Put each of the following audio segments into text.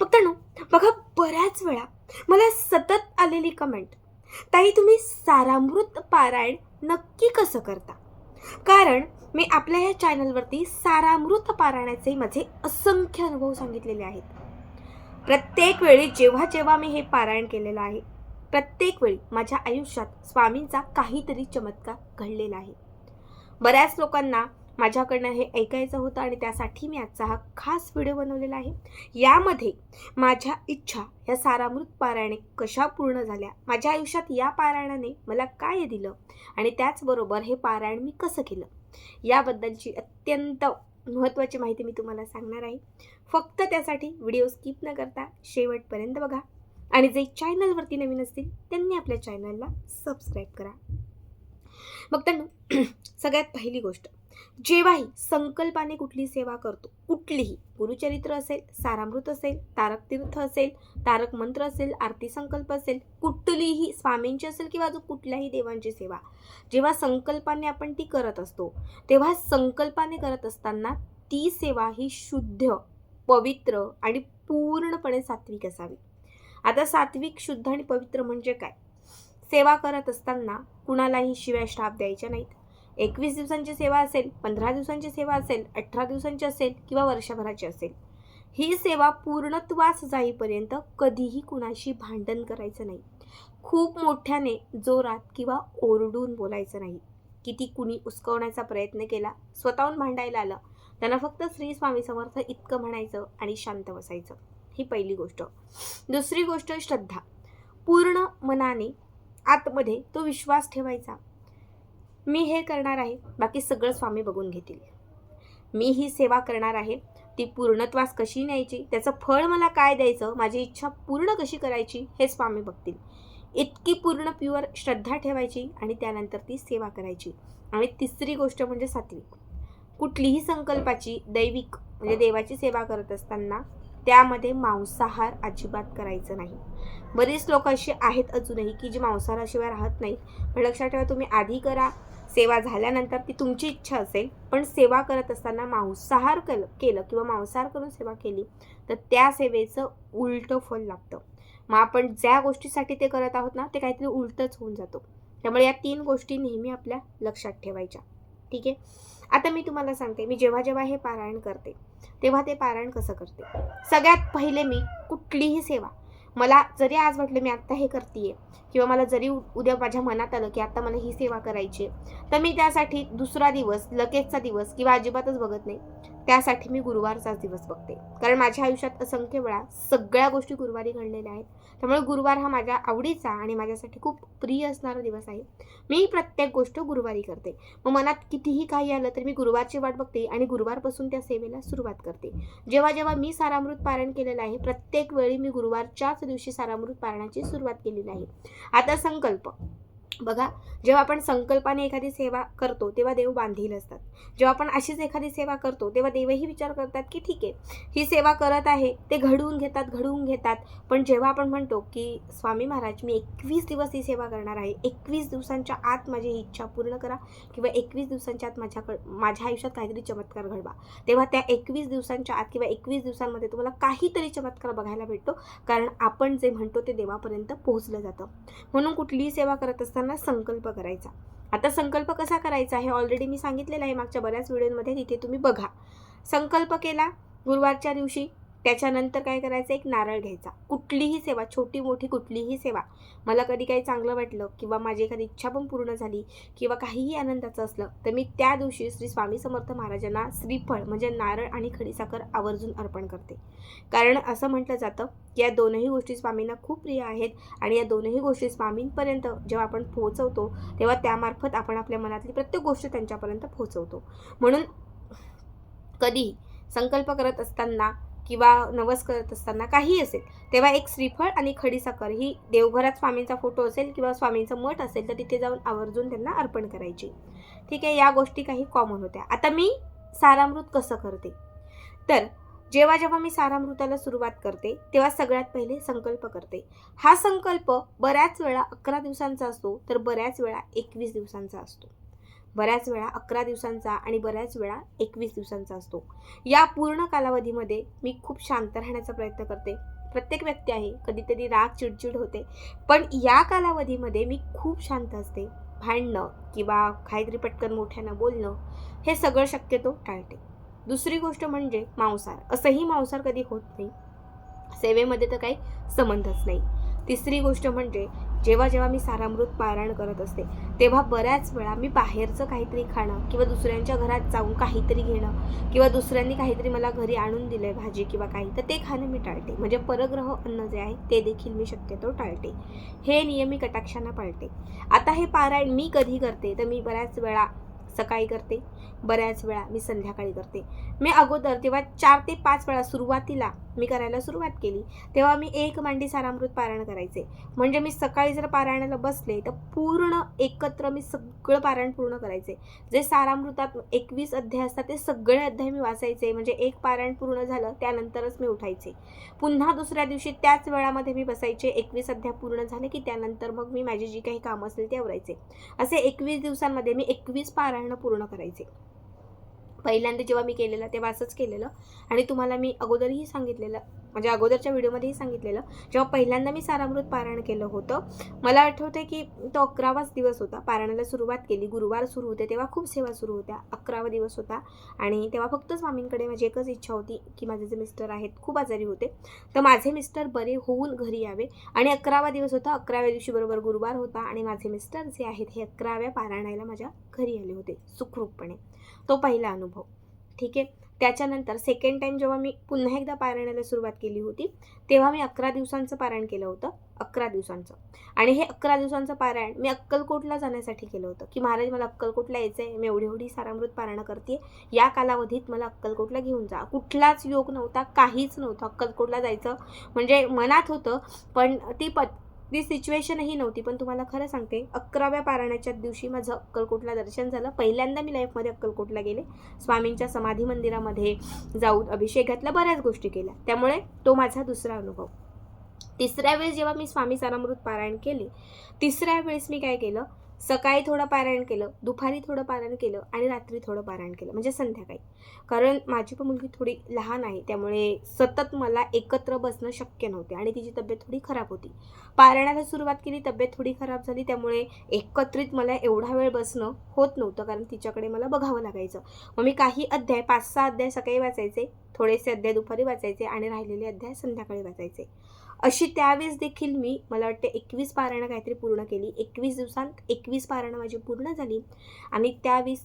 मित्रांनो बघा बऱ्याच वेळा मला सतत आलेली कमेंट ताई तुम्ही सारामृत पारायण नक्की कसं करता? कारण मी आपल्या या चॅनलवरती सारामृत पारायणाचे माझे असंख्य अनुभव सांगितलेले आहेत. प्रत्येक वेळी जेव्हा जेव्हा मी हे पारायण केलेलं आहे प्रत्येक वेळी माझ्या आयुष्यात स्वामींचा काहीतरी चमत्कार घडलेला आहे. बऱ्याच लोकांना माझ्याकडनं हे ऐकायचं होतं आणि त्यासाठी मी आजचा हा खास व्हिडिओ बनवलेला आहे. यामध्ये माझ्या इच्छा ह्या सारामृत पारायणे कशा पूर्ण झाल्या? माझ्या आयुष्यात या पारायणाने मला काय दिलं? आणि त्याचबरोबर हे पारायण मी कसं केलं? याबद्दलची अत्यंत महत्त्वाची माहिती मी तुम्हाला सांगणार आहे. फक्त त्यासाठी व्हिडिओ स्किप न करता शेवटपर्यंत बघा. आणि जे चॅनलवरती नवीन असतील त्यांनी आपल्या चॅनलला सबस्क्राईब करा. मग त्यांना सगळ्यात पहिली गोष्ट जेव्हाही संकल्पाने कुठली सेवा करतो कुठलीही गुरुचरित्र असेल सारामृत असेल तारक तीर्थ असेल तारक मंत्र असेल आरती संकल्प असेल कुठलीही स्वामींची असेल किंवा अजून कुठल्याही देवांची सेवा जेव्हा संकल्पाने आपण ती करत असतो तेव्हा संकल्पाने करत असताना ती सेवा ही शुद्ध पवित्र आणि पूर्णपणे सात्विक असावी. आता सात्विक शुद्ध आणि पवित्र म्हणजे काय? सेवा करत असताना कुणालाही शिव्या श्राप द्यायच्या नाहीत. एकवीस दिवसांची सेवा असेल पंधरा दिवसांची सेवा असेल अठरा दिवसांची असेल किंवा वर्षभराची असेल ही सेवा पूर्णत्वास जाईपर्यंत कधीही कुणाशी भांडण करायचं नाही. खूप मोठ्याने जोरात किंवा ओरडून बोलायचं नाही. किती कुणी उचकवण्याचा प्रयत्न केला स्वतःहून भांडायला आलं त्यांना फक्त श्री स्वामी समर्थ इतकं म्हणायचं आणि शांत बसायचं. ही पहिली गोष्ट. दुसरी गोष्ट श्रद्धा. पूर्ण मनाने आतमध्ये तो विश्वास ठेवायचा. मी हे करणार आहे बाकी सगळं स्वामी बघून घेतील. मी ही सेवा करणार आहे ती पूर्णत्वास कशी न्यायची त्याचं फळ मला काय द्यायचं माझी इच्छा पूर्ण कशी करायची हे स्वामी बघतील. इतकी पूर्ण प्युअर श्रद्धा ठेवायची आणि त्यानंतर ती सेवा करायची. आणि तिसरी गोष्ट म्हणजे सात्विक. कुठलीही संकल्पाची दैविक म्हणजे देवाची सेवा करत असताना त्यामध्ये मांसाहार अजिबात करायचं नाही. बरीच लोक अशी आहेत अजूनही की जी मांसाहाराशिवाय राहत नाही पण लक्षात ठेवा तुम्ही आधी करा सेवा झाल्यानंतर ती तुमची इच्छा असेल पण सेवा करत असताना मांसाहार केलं केलं किंवा मांसाहार करून सेवा केली तर त्या सेवेचं उलटं फल लागतं. मग आपण ज्या गोष्टीसाठी ते करत आहोत ना ते काहीतरी उलटंच होऊन जातो. त्यामुळे या तीन गोष्टी नेहमी आपल्या लक्षात ठेवायच्या. ठीक आहे? आता मी तुम्हाला सांगते मी जेव्हा जेव्हा हे पारायण करते तेव्हा ते पारायण कसं करते? सगळ्यात पहिले मी कुठलीही सेवा मला जरी आज वाटलं मी आत्ता हे करते किंवा मला जरी उद्या माझ्या मनात आलं की आता मला ही सेवा करायची आहे, तर मी त्यासाठी दुसरा दिवस लगेचचा दिवस किंवा अजिबातच बघत नाही. त्यासाठी मी गुरुवारचाच दिवस बघते. कारण माझ्या आयुष्यात असंख्य वेळा सगळ्या गोष्टी गुरुवारी घडलेल्या आहेत. त्यामुळे गुरुवार हा माझ्या आवडीचा आणि माझ्यासाठी खूप प्रिय असणारा दिवस आहे. मी प्रत्येक गोष्ट गुरुवारी करते. मग मनात कितीही काही आलं तर मी गुरुवारची वाट बघते आणि गुरुवारपासून त्या सेवेला सुरुवात करते. जेव्हा जेव्हा मी सारामृत पारण केलेलं आहे प्रत्येक वेळी मी गुरुवारच्याच दिवशी सारामृत पारणाची सुरुवात केलेली आहे. आता संकल्प. बघा जेव्हा आपण संकल्पाने एखादी सेवा करतो तेव्हा देव बांधील असतात. जेव्हा आपण अशीच एखादी सेवा करतो तेव्हा देवही विचार करतात की ठीक आहे ही सेवा करत आहे ते घडवून घेतात घडवून घेतात. पण जेव्हा आपण म्हणतो की स्वामी महाराज मी एकवीस दिवस ही सेवा करणार आहे. एकवीस दिवसांच्या आत माझी ही इच्छा पूर्ण करा किंवा एकवीस दिवसांच्या आत माझ्याकड माझ्या आयुष्यात काहीतरी चमत्कार घडवा. तेव्हा त्या एकवीस दिवसांच्या आत किंवा एकवीस दिवसांमध्ये तुम्हाला काहीतरी चमत्कार बघायला भेटतो. कारण आपण जे म्हणतो ते देवापर्यंत पोहोचलं जातं. म्हणून कुठलीही सेवा करत असताना संकल्प करायचा. आता संकल्प कसा करायचा हे ऑलरेडी मी सांगितलेलं आहे मागच्या बऱ्याच व्हिडिओमध्ये तिथे तुम्ही बघा. संकल्प केला गुरुवारच्या दिवशी त्याच्यानंतर काय करायचं? एक नारळ घ्यायचा. कुठलीही सेवा छोटी मोठी कुठलीही सेवा. मला कधी काही चांगलं वाटलं किंवा माझी एखादी इच्छा पण पूर्ण झाली किंवा काहीही आनंदाचं असलं तर मी त्या दिवशी श्री स्वामी समर्थ महाराजांना श्रीफळ म्हणजे नारळ आणि खडीसाखर आवर्जून अर्पण करते. कारण असं म्हटलं जातं की या दोनही गोष्टी स्वामींना खूप प्रिय आहेत आणि या दोनही गोष्टी स्वामींपर्यंत जेव्हा आपण पोहोचवतो तेव्हा त्यामार्फत आपण आपल्या मनातली प्रत्येक गोष्ट त्यांच्यापर्यंत पोहोचवतो. म्हणून कधी संकल्प करत असताना किंवा नवस करत असताना काही असेल तेव्हा एक श्रीफळ आणि खडीसाखर ही देवघरात स्वामींचा फोटो असेल किंवा स्वामींचं मठ असेल तर तिथे जाऊन आवर्जून त्यांना अर्पण करायची. ठीक आहे या गोष्टी काही कॉमन होत्या. आता मी सारामृत कसं करते? तर जेव्हा जेव्हा मी सारामृताला सुरुवात करते तेव्हा सगळ्यात पहिले संकल्प करते. हा संकल्प बऱ्याच वेळा अकरा दिवसांचा असतो तर बऱ्याच वेळा एकवीस दिवसांचा असतो. बऱ्याच वेळा अकरा दिवसांचा आणि बऱ्याच वेळा एकवीस दिवसांचा असतो. या पूर्ण कालावधीमध्ये मी खूप शांत राहण्याचा प्रयत्न करते. प्रत्येक व्यक्ती आहे कधीतरी राग चिडचिड होते. पण या कालावधीमध्ये मी खूप शांत असते. भांडणं किंवा काहीतरी पटकन मोठ्यानं बोलणं हे सगळं शक्यतो टाळते. दुसरी गोष्ट म्हणजे मांसाहार. असंही मांसाहार कधी होत नाही. सेवेमध्ये तर काही संबंधच नाही. तिसरी गोष्ट म्हणजे जेव्हा जेव्हा मी सारामृत पारायण करत असते तेव्हा बऱ्याच वेळा मी बाहेरचं काहीतरी खाणं किंवा दुसऱ्यांच्या घरात जाऊन काहीतरी घेणं किंवा दुसऱ्यांनी काहीतरी मला घरी आणून दिलंय भाजी किंवा काही तर ते खाणं मी टाळते. म्हणजे परग्रह अन्न जे आहे ते देखील मी शक्यतो टाळते. हे नियम मी कटाक्षांना पाळते. आता हे पारायण मी कधी करते? तर मी बऱ्याच वेळा सकाळी करते. बऱ्याच वेळा मी संध्याकाळी करते. मी अगोदर तेव्हा चार ते पाच वेळा सुरुवातीला मी करायला सुरुवात केली तेव्हा मी एक मांडी सारामृत पारायण करायचे. म्हणजे मी सकाळी जर पारायणाला बसले तर पूर्ण एकत्र मी सगळं पारायण पूर्ण करायचे. जे सारामृतात एकवीस अध्याय असतात ते सगळे अध्याय मी वाचायचे. म्हणजे एक पारायण पूर्ण झालं त्यानंतरच मी उठायचे. पुन्हा दुसऱ्या दिवशी त्याच वेळामध्ये मी बसायचे. एकवीस अध्याय पूर्ण झाले की त्यानंतर मग मी माझी जी काही कामं असेल ते आवरायचे. असे एकवीस दिवसांमध्ये मी एकवीस पारायण पूर्ण करायचे. पहिल्यांदा जेव्हा मी केलेलं तेव्हा असंच केलेलं. आणि तुम्हाला मी अगोदरही सांगितलेलं म्हणजे अगोदरच्या व्हिडिओमध्येही सांगितलेलं जेव्हा पहिल्यांदा मी सारामृत पारायण केलं होतं मला आठवते की तो अकरावाच दिवस होता. पारायणाला सुरुवात केली गुरुवार सुरू होते तेव्हा खूप सेवा सुरू होत्या. अकरावा दिवस होता. आणि तेव्हा फक्त स्वामींकडे माझी एकच इच्छा होती की माझे जे मिस्टर आहेत खूप आजारी होते. तर माझे मिस्टर बरे होऊन घरी यावे. आणि अकरावा दिवस होता. अकराव्या दिवशी बरोबर गुरुवार होता आणि माझे मिस्टर जे आहेत हे अकराव्या पारायणाला माझ्या घरी आले होते सुखरूपपणे. तो पहिला अनुभव. ठीक आहे? त्याच्यानंतर सेकंड टाईम जेव्हा मी पुन्हा एकदा पारायणाला सुरुवात केली होती तेव्हा मी अकरा दिवसांचं पारायण केलं होतं. अकरा दिवसांचं. आणि हे अकरा दिवसांचं पारायण मी अक्कलकोटला जाण्यासाठी केलं होतं. की महाराज मला अक्कलकोटला यायचं आहे मी एवढी एवढी सारामृत पारायणं करते या कालावधीत मला अक्कलकोटला घेऊन जा. कुठलाच योग नव्हता. काहीच नव्हतं. अक्कलकोटला जायचं म्हणजे मनात होतं. पण ती पत ती सिच्युएशनही नव्हती पण तुम्हाला खरं सांगते अकराव्या पारायणाच्या दिवशी माझं अक्कलकोटला दर्शन झालं. पहिल्यांदा मी लाईफमध्ये अक्कलकोटला गेले. स्वामींच्या समाधी मंदिरामध्ये जाऊन अभिषेक घातला बऱ्याच गोष्टी केल्या. त्यामुळे तो माझा दुसरा अनुभव. तिसऱ्या वेळेस जेव्हा मी स्वामी सारामृत पारायण केले तिसऱ्या वेळेस मी काय केलं सकाळी थोडं पारायण केलं दुपारी थोडं पारायण केलं आणि रात्री थोडं पारायण केलं म्हणजे संध्याकाळी. कारण माझी पण मुलगी थोडी लहान आहे त्यामुळे सतत मला एकत्र बसणं शक्य नव्हते आणि तिची तब्येत थोडी खराब होती. पारायणाला सुरुवात केली तब्येत थोडी खराब झाली त्यामुळे एकत्रित मला एवढा वेळ बसणं होत नव्हतं कारण तिच्याकडे मला बघावं लागायचं. मग मी काही अध्याय पाच सहा अध्याय सकाळी वाचायचे थोडेसे अध्याय दुपारी वाचायचे आणि राहिलेले अध्याय संध्याकाळी वाचायचे. अशी त्यावेळेस देखील मी मला वाटते एकवीस पारायणं काहीतरी पूर्ण केली. एकवीस दिवसांत एकवीस पारायणं माझी पूर्ण झाली. आणि त्यावेळेस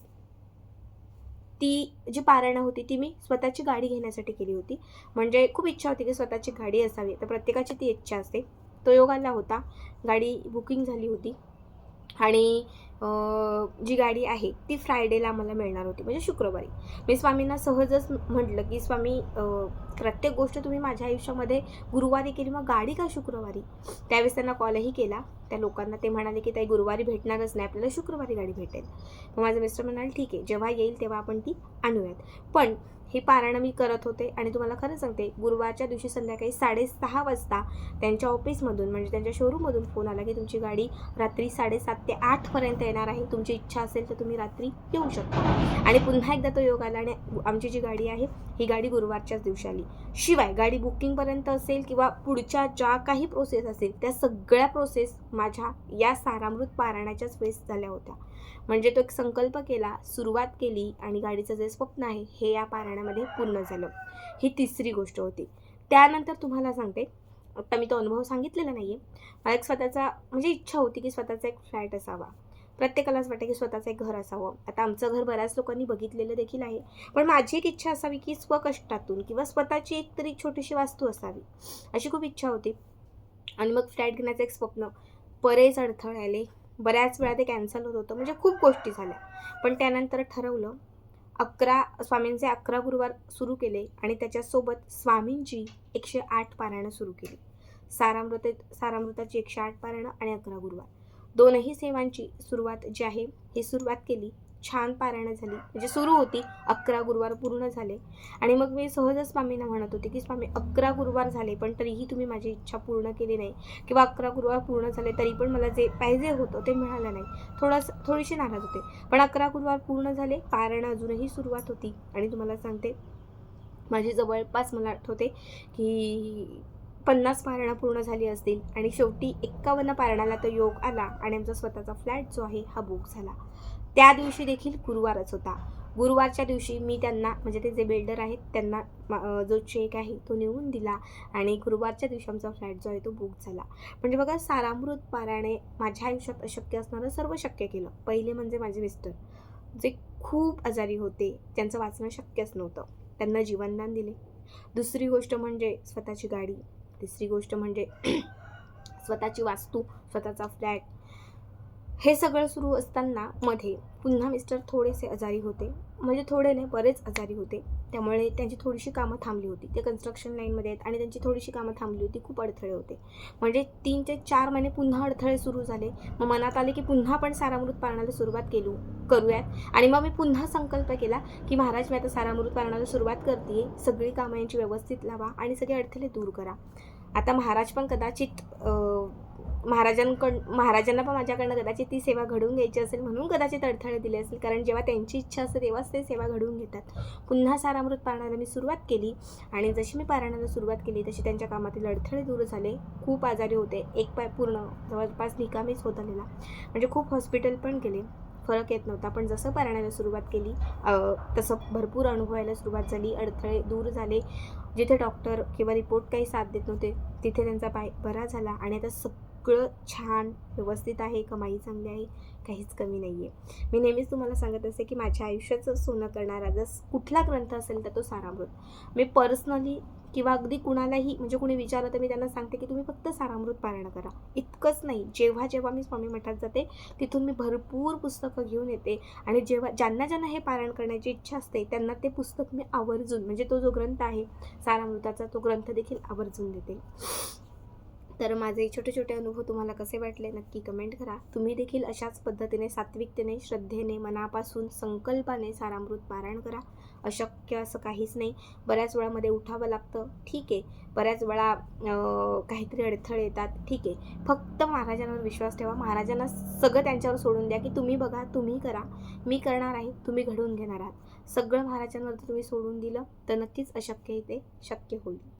ती जी पारायणं होती ती मी स्वतःची गाडी घेण्यासाठी केली होती. म्हणजे खूप इच्छा होती की स्वतःची गाडी असावी. तर प्रत्येकाची ती इच्छा असते. तो योगाला होता. गाडी बुकिंग झाली होती. आणि जी गाडी आहे ती फ्रायडेला मला मिळणार होती म्हणजे शुक्रवारी. मी स्वामींना सहजच म्हटलं की स्वामी प्रत्येक गोष्ट तुम्ही माझ्या आयुष्यामध्ये गुरुवारी केली मग गाडी का शुक्रवारी? त्यावेळेस त्यांना कॉलही केला. त्या लोकांना ते म्हणाले की ताई गुरुवारी भेटणारच नाही आपल्याला शुक्रवारी गाडी भेटेल. मग माझं मिस्टर म्हणाले ठीक आहे जेव्हा येईल तेव्हा आपण ती आणूयात. पण हे पारायण मी करत होते आणि तुम्हाला खरं सांगते गुरुवारच्या दिवशी संध्याकाळी साडेसहा वाजता त्यांच्या ऑफिसमधून म्हणजे त्यांच्या शोरूममधून फोन आला की तुमची गाडी रात्री साडेसात ते आठपर्यंत येणार आहे. तुमची इच्छा असेल तर तुम्ही रात्री येऊ शकता. आणि पुन्हा एकदा तो योग आला आणि आमची जी गाडी आहे ही गाडी गुरुवारच्याच दिवशी आली. शिवाय गाडी बुकिंगपर्यंत असेल किंवा पुढच्या ज्या काही प्रोसेस असेल त्या सगळ्या प्रोसेस माझ्या या सारामृत पारायणाच्याच वेळेस झाल्या होत्या. म्हणजे तो एक संकल्प केला सुरुवात केली आणि गाडीचं जे स्वप्न आहे हे या महिन्यामध्ये पूर्ण झालं. ही तिसरी गोष्ट होती. त्यानंतर तुम्हाला सांगते आता मी तो अनुभव सांगितलेला नाही आहे मला एक स्वतःचा म्हणजे इच्छा होती की स्वतःचा एक फ्लॅट असावा. प्रत्येकालाच वाटतं की स्वतःचं एक घर असावं. आता आमचं घर बऱ्याच लोकांनी बघितलेलं देखील आहे. पण माझी एक इच्छा असावी की स्वकष्टातून किंवा स्वतःची एक तरी छोटीशी वास्तू असावी. अशी खूप इच्छा होती. आणि मग फ्लॅट घेण्याचं एक स्वप्न बरेच अडथळे आले. बऱ्याच वेळा ते कॅन्सल होत होतं. म्हणजे खूप गोष्टी झाल्या. पण त्यानंतर ठरवलं अकरा स्वामींचे अकरा गुरुवार सुरू केले आणि त्याच्यासोबत स्वामींची एकशे आठ पारायणं सुरू केली. सारामृत सारामृताची एकशे आठ पारायणं आणि अकरा गुरुवार. दोनही सेवांची सुरुवात जी आहे ही सुरुवात केली छान पारायणं झाली. म्हणजे सुरू होती अकरा गुरुवार पूर्ण झाले. आणि मग मी सहजच स्वामींना म्हणत होते की स्वामी अकरा गुरुवार झाले पण तरीही तुम्ही माझी इच्छा पूर्ण केली नाही. किंवा अकरा गुरुवार पूर्ण झाले तरी पण मला जे पाहिजे होतं ते मिळालं नाही. थोडंसं थोडीशी नाराज होते. पण अकरा गुरुवार पूर्ण झाले पारायण अजूनही सुरुवात होती. आणि तुम्हाला सांगते माझी जवळपास मला आठवते की पन्नास पारणा पूर्ण झाली असतील आणि शेवटी एक्कावन्न पारणाला तो योग आला आणि आमचा स्वतःचा फ्लॅट जो आहे हा बुक झाला. त्या दिवशी देखील गुरुवारच होता. गुरुवारच्या दिवशी मी त्यांना म्हणजे ते जे बिल्डर आहेत त्यांना जो चेक आहे तो नेऊन दिला आणि गुरुवारच्या दिवशी आमचा फ्लॅट जो आहे तो बुक झाला. म्हणजे बघा सारामृत पाराने माझ्या आयुष्यात अशक्य असणारं सर्व शक्य केलं. पहिले म्हणजे माझे मिस्टर जे खूप आजारी होते त्यांचं वाचणं शक्यच नव्हतं. त्यांना जीवनदान दिले. दुसरी गोष्ट म्हणजे स्वतःची गाडी. तिसरी गोष्ट म्हणजे स्वतःची वास्तू स्वतःचा फ्लॅट हे सगळं सुरू असताना मध्ये पुन्हा मिस्टर थोडेसे आजारी होते. म्हणजे थोडे नाही बरेच आजारी होते. त्यामुळे त्यांची थोडीशी कामं थांबली होती. ते कन्स्ट्रक्शन लाईनमध्ये आहेत आणि त्यांची थोडीशी कामं थांबली होती. खूप अडथळे होते. म्हणजे तीन ते चार महिने पुन्हा अडथळे सुरू झाले. मग मनात आले की पुन्हा आपण सारामृत पाळण्याला सुरुवात केलू करूयात. आणि मग मी पुन्हा संकल्प केला की महाराज मी आता सारामृत पाळण्याला सुरुवात करते सगळी कामं यांची व्यवस्थित लावा आणि सगळे अडथळे दूर करा. आता महाराज पण कदाचित महाराजांकड महाराजांना पण माझ्याकडनं कदाचित ती सेवा घडवून घ्यायची असेल म्हणून कदाचित अडथळे दिले असेल कारण जेव्हा त्यांची इच्छा असते तेव्हाच ते सेवा घडवून घेतात. पुन्हा सारामृत पारणाला मी सुरुवात केली. आणि जशी मी पारायणाला सुरुवात केली तशी त्यांच्या कामातील अडथळे दूर झाले. खूप आजारी होते. एक पाय पूर्ण जवळपास निकामीच होत आलेला. म्हणजे खूप हॉस्पिटल पण गेले. फरक येत नव्हता. पण जसं पारायणाला सुरुवात केली तसं भरपूर अनुभवायला सुरुवात झाली. अडथळे दूर झाले. जिथे डॉक्टर किंवा रिपोर्ट काही साथ देत नव्हते तिथे त्यांचा पाय बरा झाला. आणि आता सगळं छान व्यवस्थित आहे कमाई चांगली आहे काहीच कमी नाही आहे मी नेहमीच तुम्हाला सांगत असते की माझ्या आयुष्याचं सोनं करणारा जर कुठला ग्रंथ असेल तर तो सारामृत. मी पर्सनली किंवा अगदी कुणालाही म्हणजे कुणी विचारलं तर मी त्यांना सांगते की तुम्ही फक्त सारामृत पारायण करा. इतकंच नाही. जेव्हा जेव्हा मी स्वामी मठात जाते तिथून मी भरपूर पुस्तकं घेऊन येते आणि जेव्हा ज्यांना ज्यांना हे पारायण करण्याची इच्छा असते त्यांना ते पुस्तक मी आवर्जून म्हणजे तो जो ग्रंथ आहे सारामृताचा तो ग्रंथ देखील आवर्जून देते. तर माझे छोटे छोटे अनुभव तुम्हाला कसे वाटले नक्की कमेंट करा. तुम्ही देखील अशाच पद्धतीने सात्विकतेने श्रद्धेने मनापासून संकल्पाने सारामृत पारायण करा. अशक्य असं काहीच नाही. बऱ्याच वेळामध्ये उठावं लागतं. ठीक आहे. बऱ्याच वेळा काहीतरी अडथळे येतात. ठीक आहे. फक्त महाराजांवर विश्वास ठेवा. महाराजांना सगळं त्यांच्यावर सोडून द्या की तुम्ही बघा तुम्ही करा. मी करणार आहे. तुम्ही घडवून घेणार आहात. सगळं महाराजांवर तुम्ही सोडून दिलं तर नक्कीच अशक्य ते शक्य होईल.